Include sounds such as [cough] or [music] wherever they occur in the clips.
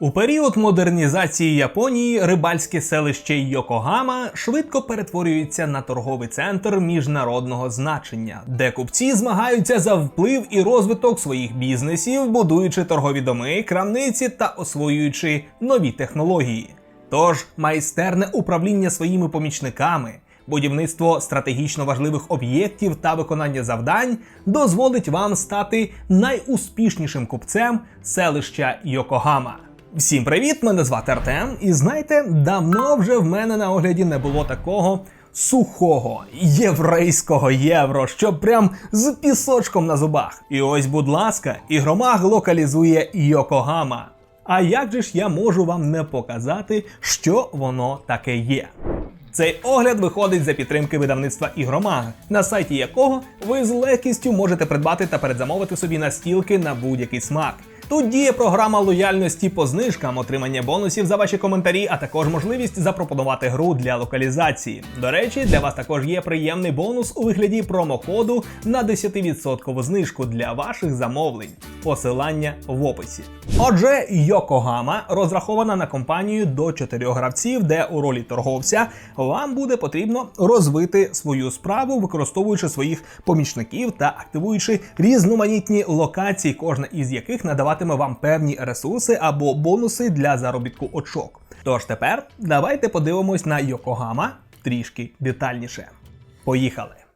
У період модернізації Японії рибальське селище Йокогама швидко перетворюється на торговий центр міжнародного значення, де купці змагаються за вплив і розвиток своїх бізнесів, будуючи торгові доми, крамниці та освоюючи нові технології. Тож майстерне управління своїми помічниками, будівництво стратегічно важливих об'єктів та виконання завдань дозволить вам стати найуспішнішим купцем селища Йокогама. Всім привіт! Мене звати Артем, і знаєте, давно вже в мене на огляді не було такого сухого єврейського євро, що прям з пісочком на зубах. І ось, будь ласка, ігромаг локалізує Йокогама. А як же ж я можу вам не показати, що воно таке є? Цей огляд виходить за підтримки видавництва Ігромаг, на сайті якого ви з легкістю можете придбати та передзамовити собі настілки на будь-який смак. Тут діє програма лояльності по знижкам, отримання бонусів за ваші коментарі, а також можливість запропонувати гру для локалізації. До речі, для вас також є приємний бонус у вигляді промокоду на 10% знижку для ваших замовлень. Посилання в описі. Отже, Йокогама розрахована на компанію до 4 гравців, де у ролі торговця вам буде потрібно розвити свою справу, використовуючи своїх помічників та активуючи різноманітні локації, кожна із яких надаватиме вам певні ресурси або бонуси для заробітку очок. Тож тепер давайте подивимось на Йокогама трішки детальніше. Поїхали!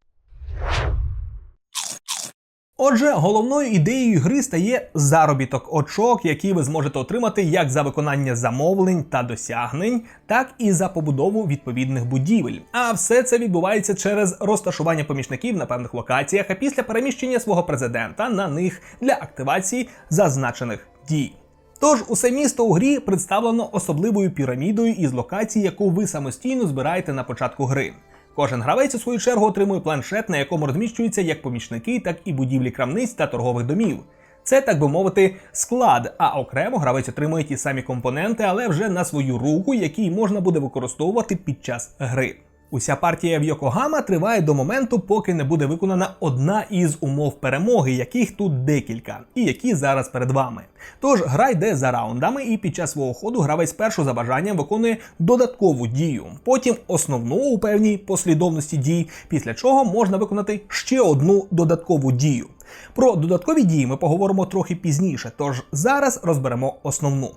Отже, головною ідеєю гри стає заробіток очок, які ви зможете отримати як за виконання замовлень та досягнень, так і за побудову відповідних будівель. А все це відбувається через розташування помічників на певних локаціях, а після переміщення свого президента на них для активації зазначених дій. Тож усе місто у грі представлено особливою пірамідою із локацій, яку ви самостійно збираєте на початку гри. Кожен гравець у свою чергу отримує планшет, на якому розміщуються як помічники, так і будівлі крамниць та торгових домів. Це, так би мовити, склад, а окремо гравець отримує ті самі компоненти, але вже на свою руку, які можна буде використовувати під час гри. Уся партія в Йокогама триває до моменту, поки не буде виконана одна із умов перемоги, яких тут декілька, і які зараз перед вами. Тож гра йде за раундами, і під час свого ходу гравець першу за бажанням виконує додаткову дію, потім основну у певній послідовності дій, після чого можна виконати ще одну додаткову дію. Про додаткові дії ми поговоримо трохи пізніше, тож зараз розберемо основну.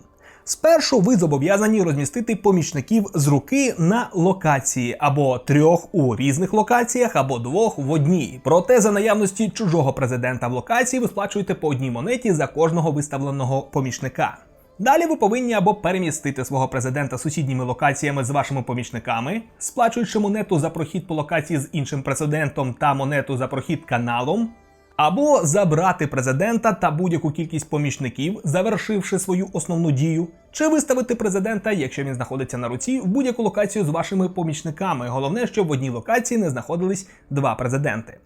Спершу ви зобов'язані розмістити помічників з руки на локації або трьох у різних локаціях, або двох в одній. Проте за наявності чужого президента в локації ви сплачуєте по одній монеті за кожного виставленого помічника. Далі ви повинні або перемістити свого президента сусідніми локаціями з вашими помічниками, сплачуючи монету за прохід по локації з іншим президентом та монету за прохід каналом, або забрати президента та будь-яку кількість помічників, завершивши свою основну дію, чи виставити президента, якщо він знаходиться на руці, в будь-яку локацію з вашими помічниками. Головне, щоб в одній локації не знаходились два президенти.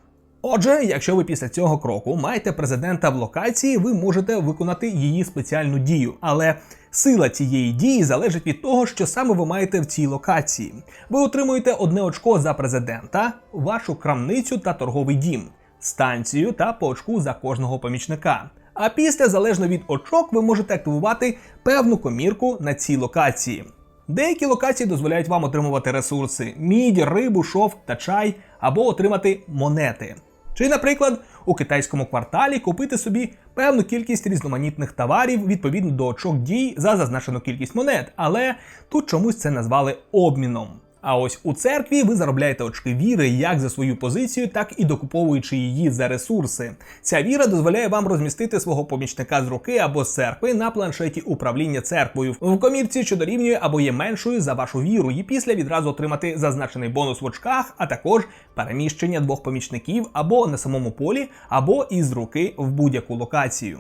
Отже, якщо ви після цього кроку маєте президента в локації, ви можете виконати її спеціальну дію, але сила цієї дії залежить від того, що саме ви маєте в цій локації. Ви отримуєте одне очко за президента, вашу крамницю та торговий дім станцію та по очку за кожного помічника. А після, залежно від очок, ви можете активувати певну комірку на цій локації. Деякі локації дозволяють вам отримувати ресурси: мідь, рибу, шовк та чай, або отримати монети. Чи, наприклад, у китайському кварталі купити собі певну кількість різноманітних товарів відповідно до очок дій за зазначену кількість монет, але тут чомусь це назвали обміном. А ось у церкві ви заробляєте очки віри як за свою позицію, так і докуповуючи її за ресурси. Ця віра дозволяє вам розмістити свого помічника з руки або з церкви на планшеті управління церквою в комірці, що дорівнює або є меншою за вашу віру, і після відразу отримати зазначений бонус в очках, а також переміщення двох помічників або на самому полі, або із руки в будь-яку локацію.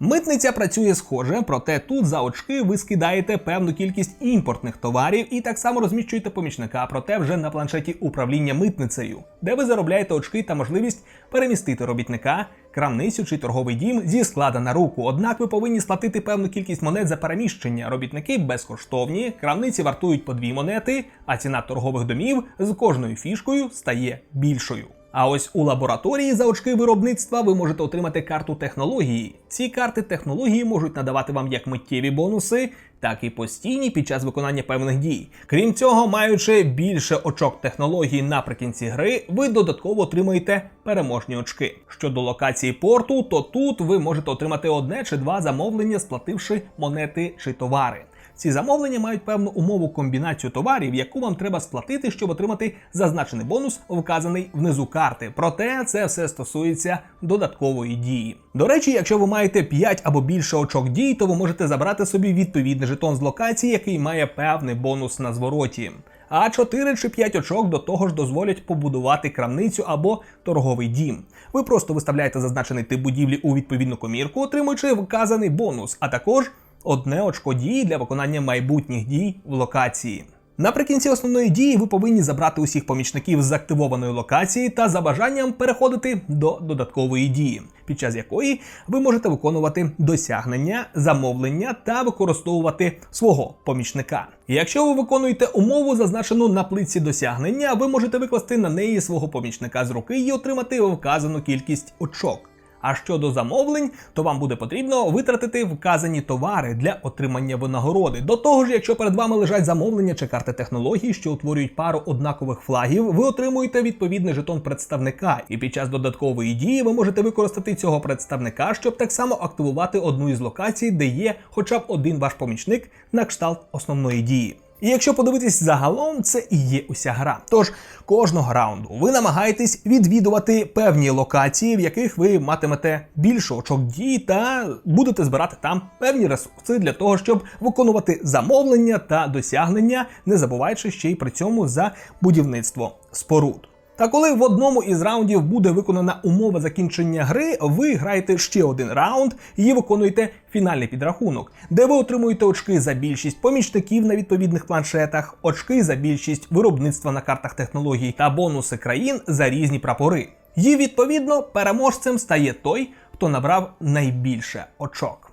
Митниця працює схоже, проте тут за очки ви скидаєте певну кількість імпортних товарів і так само розміщуєте помічника, проте вже на планшеті управління митницею, де ви заробляєте очки та можливість перемістити робітника, крамницю чи торговий дім зі склада на руку. Однак ви повинні сплатити певну кількість монет за переміщення. Робітники безкоштовні, крамниці вартують по дві монети, а ціна торгових домів з кожною фішкою стає більшою. А ось у лабораторії за очки виробництва ви можете отримати карту технології. Ці карти технології можуть надавати вам як миттєві бонуси, так і постійні під час виконання певних дій. Крім цього, маючи більше очок технології наприкінці гри, ви додатково отримуєте переможні очки. Щодо локації порту, то тут ви можете отримати одне чи два замовлення, сплативши монети чи товари. Ці замовлення мають певну умову комбінацію товарів, яку вам треба сплатити, щоб отримати зазначений бонус, вказаний внизу карти. Проте це все стосується додаткової дії. До речі, якщо ви маєте 5 або більше очок дій, то ви можете забрати собі відповідний жетон з локації, який має певний бонус на звороті. А 4 чи 5 очок до того ж дозволять побудувати крамницю або торговий дім. Ви просто виставляєте зазначений тип будівлі у відповідну комірку, отримуючи вказаний бонус, а також одне очко дії для виконання майбутніх дій в локації. Наприкінці основної дії ви повинні забрати усіх помічників з активованої локації та за бажанням переходити до додаткової дії, під час якої ви можете виконувати досягнення, замовлення та використовувати свого помічника. Якщо ви виконуєте умову, зазначену на плитці досягнення, ви можете викласти на неї свого помічника з руки і отримати вказану кількість очок. А щодо замовлень, то вам буде потрібно витратити вказані товари для отримання винагороди. До того ж, якщо перед вами лежать замовлення чи карти технологій, що утворюють пару однакових флагів, ви отримуєте відповідний жетон представника, і під час додаткової дії ви можете використати цього представника, щоб так само активувати одну із локацій, де є хоча б один ваш помічник на кшталт основної дії. І якщо подивитись загалом, це і є уся гра. Тож кожного раунду ви намагаєтесь відвідувати певні локації, в яких ви матимете більше очок дій та будете збирати там певні ресурси для того, щоб виконувати замовлення та досягнення, не забуваючи ще й при цьому за будівництво споруд. Та коли в одному із раундів буде виконана умова закінчення гри, ви граєте ще один раунд і виконуєте фінальний підрахунок, де ви отримуєте очки за більшість помічників на відповідних планшетах, очки за більшість виробництва на картах технологій та бонуси країн за різні прапори. І відповідно переможцем стає той, хто набрав найбільше очок.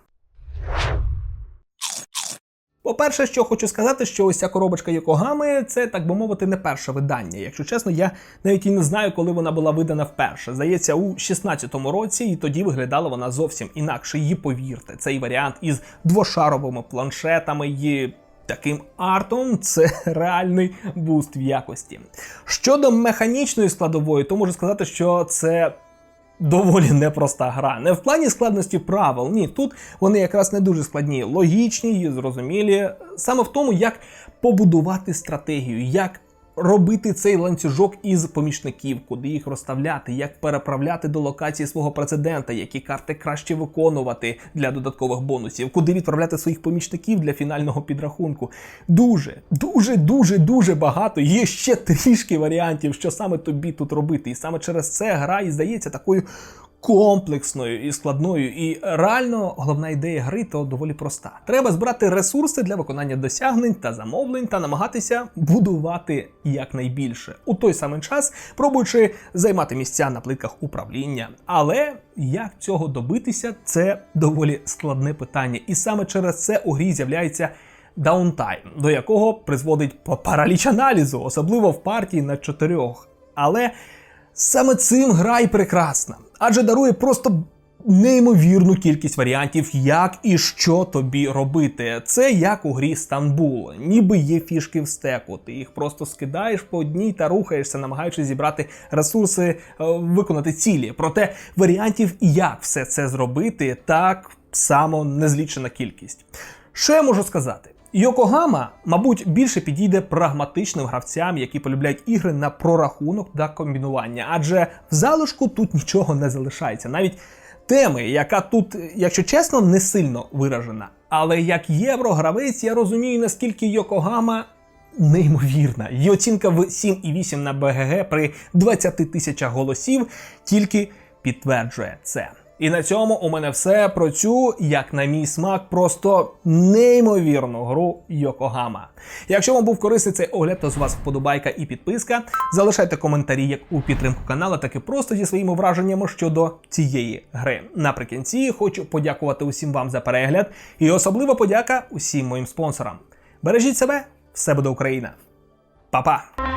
По-перше, що хочу сказати, що ось ця коробочка Йокогами це, так би мовити, не перше видання. Якщо чесно, я навіть і не знаю, коли вона була видана вперше. Здається, у 16-му році, і тоді виглядала вона зовсім інакше. І повірте, цей варіант із двошаровими планшетами і таким артом це [laughs] реальний буст в якості. Щодо механічної складової, то можу сказати, що це доволі непроста гра. Не в плані складності правил, ні, тут вони якраз не дуже складні, логічні і зрозумілі. Саме в тому, як побудувати стратегію, як робити цей ланцюжок із помічників, куди їх розставляти, як переправляти до локації свого прецедента, які карти краще виконувати для додаткових бонусів, куди відправляти своїх помічників для фінального підрахунку. Дуже, дуже, дуже, дуже багато. Є ще трішки варіантів, що саме тобі тут робити. І саме через це гра і здається такою комплексною і складною. І реально головна ідея гри то доволі проста. Треба збирати ресурси для виконання досягнень та замовлень та намагатися будувати якнайбільше. У той самий час пробуючи займати місця на плитках управління. Але як цього добитися, це доволі складне питання. І саме через це у грі з'являється. Даунтайм, до якого призводить параліч аналізу, особливо в партії на чотирьох. Але саме цим гра й прекрасна адже дарує просто. Неймовірну кількість варіантів, як і що тобі робити. Це як у грі Стамбул. Ніби є фішки в стеку. Ти їх просто скидаєш по одній та рухаєшся, намагаючись зібрати ресурси, е, виконати цілі. Проте варіантів, як все це зробити, так само незлічена кількість. Що я можу сказати? Йокогама, мабуть, більше підійде прагматичним гравцям, які полюбляють ігри на прорахунок та комбінування, адже в залишку тут нічого не залишається. Навіть теми, яка тут, якщо чесно, не сильно виражена. Але як єврогравець, я розумію, наскільки Йокогама. Неймовірна. Її оцінка в 7,8 на БГГ при 20 тисячах голосів тільки підтверджує це. І на цьому у мене все про цю, як на мій смак, просто неймовірну гру Йокогама. Якщо вам був корисний цей огляд, то з вас вподобайка і підписка. Залишайте коментарі як у підтримку каналу, так і просто зі своїми враженнями щодо цієї гри. Наприкінці хочу подякувати усім вам за перегляд і особлива подяка усім моїм спонсорам. Бережіть себе, все буде Україна. Па-па!